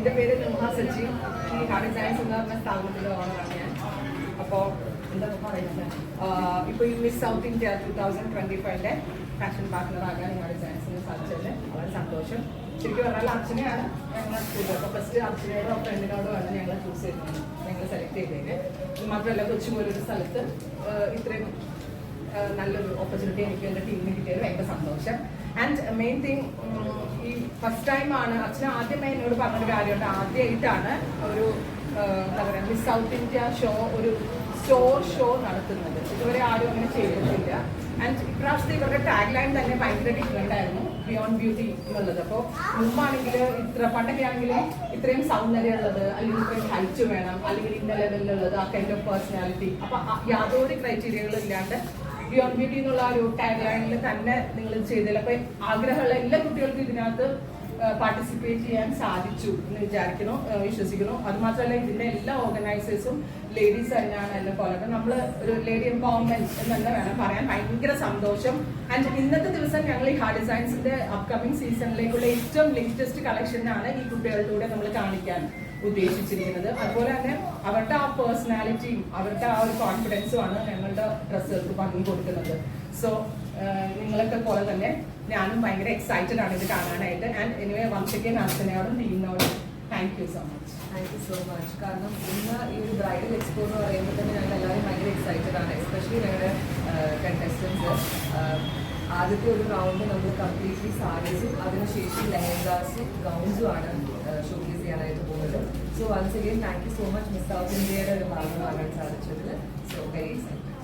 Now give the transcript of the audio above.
എന്റെ പേര് നുഹ സച്ചി ഈ ഹാർഡ് സയൻസ് എന്ന് പറഞ്ഞ സ്ഥാപനത്തിന്റെ ഓണറാണ് ഞാൻ. അപ്പോൾ എന്താ പറയുന്നത്? ഇപ്പോൾ ഈ Miss South India two thousand twenty ഫൈവിന്റെ fashion പാർട്ട്ണറാകാൻ ഹാർഡ് സയൻസിന് സാധിച്ചതിൽ വളരെ സന്തോഷം. ശരിക്കും പറഞ്ഞാൽ അർച്ചനയാണ് ഞങ്ങൾ ചൂസ് അപ്പോൾ ഫസ്റ്റ് അർച്ചനയോടോ ഫ്രണ്ടിനോടോ ആണ് ഞങ്ങൾ ചൂസ് ചെയ്തത്. ഞങ്ങൾ സെലക്ട് ഇത് മാത്രമല്ല കൊച്ചു പോലൊരു സ്ഥലത്ത് ഇത്രയും നല്ലൊരു ഓപ്പർച്യൂണിറ്റി എനിക്ക് എന്റെ ടീമിന് കിട്ടിയത് ഭയങ്കര സന്തോഷം. ആൻഡ് മെയിൻ തിങ് ഈ ഫസ്റ്റ് ടൈമാണ് അച്ഛൻ ആദ്യമേ എന്നോട് പറഞ്ഞൊരു കാര്യമുണ്ട്. ആദ്യമായിട്ടാണ് ഒരു എന്താ പറയുക മിസ് സൗത്ത് ഇന്ത്യ ഷോ ഒരു സ്റ്റോർ ഷോ നടത്തുന്നത്. ഇതുവരെ ആരും അങ്ങനെ ചെയ്തിട്ടില്ല. ആൻഡ് ഇപ്രാവശ്യത്തെ ഇവരുടെ ടാഗ് ലൈൻ തന്നെ ഭയങ്കര ഡിഫറെന്റ് ആയിരുന്നു. ബിയോണ്ട് ബ്യൂട്ടി എന്നുള്ളത്. അപ്പോൾ മുമ്പാണെങ്കിൽ ഇത്ര പണ്ടൊക്കെ ആണെങ്കിൽ ഇത്രയും സൗന്ദര്യം ഉള്ളത് അല്ലെങ്കിൽ ഇത്രയും ഹൈറ്റ് വേണം അല്ലെങ്കിൽ ഇന്ന ലെവലിലുള്ളത് ആ കൈൻഡ് ഓഫ് പേഴ്സണാലിറ്റി അപ്പോൾ യാതൊരു ക്രൈറ്റീരിയകളും ഇല്ലാണ്ട് ബിയോണ്ട് ബ്യൂട്ടി എന്നുള്ള ഒരു ടാഗ് ലൈനിൽ തന്നെ നിങ്ങൾ ചെയ്തതിൽ അപ്പൊ ആഗ്രഹമുള്ള എല്ലാ കുട്ടികൾക്കും ഇതിനകത്ത് പാർട്ടിസിപ്പേറ്റ് ചെയ്യാൻ സാധിച്ചു എന്ന് വിചാരിക്കുന്നു വിശ്വസിക്കുന്നു. അതുമാത്രമല്ല ഇതിന്റെ എല്ലാ ഓർഗനൈസേഴ്സും ലേഡീസ് തന്നെയാണ് എന്നെ പോലെ. നമ്മൾ ഒരു ലേഡി എംപവർമെന്റ് എന്ന് തന്നെ വേണം പറയാൻ. ഭയങ്കര സന്തോഷം. ആൻഡ് ഇന്നത്തെ ദിവസം ഞങ്ങൾ ഈ ഹാർഡ് ഡിസൈൻസിന്റെ അപ്കമിങ് സീസണിലേക്കുള്ള ഏറ്റവും ലേറ്റസ്റ്റ് കളക്ഷനാണ് ഈ കുട്ടികളിലൂടെ നമ്മൾ കാണിക്കാൻ. ഉദ്ദേശിച്ചിരിക്കുന്നത്. അതുപോലെ തന്നെ അവരുടെ ആ പേഴ്സണാലിറ്റിയും അവരുടെ ആ ഒരു കോൺഫിഡൻസും ആണ് ഞങ്ങളുടെ ഡ്രസ്സുകൾക്ക് ഭംഗി കൊടുക്കുന്നത്. സോ നിങ്ങളൊക്കെ പോലെ തന്നെ ഞാനും ഭയങ്കര എക്സൈറ്റഡ് ആണ് ഇത് കാണാനായിട്ട്. ആൻഡ് എനിവേ വംശയ്ക്ക് അർച്ചനയോടും ടീമിനോടും thank you so much thank you so much കാരണം ഇന്ന് ഈ ഒരു ബ്രൈഡൽ എക്സ്പോ എന്ന് പറയുമ്പോൾ തന്നെ ഞങ്ങൾ എല്ലാവരും ഭയങ്കര എക്സൈറ്റഡ് ആണ് എസ്പെഷ്യലി ഞങ്ങളുടെ കണ്ടസ്റ്റൻസ് ആദ്യത്തെ ഒരു റൗണ്ട് നമ്മൾ കംപ്ലീറ്റ്ലി സാരീസും അതിനുശേഷം ലെഹങ്കാസും ഗൗൺസും ആണ് ഷോക്കേസ് ചെയ്യാനായിട്ട് പോകുന്നത്. So once again thank you so much miss south ഇന്ത്യയുടെ ഒരു ഭാഗമാകാൻ സാധിച്ചതിൽ സോ വെരി എക്സൈറ്റഡ്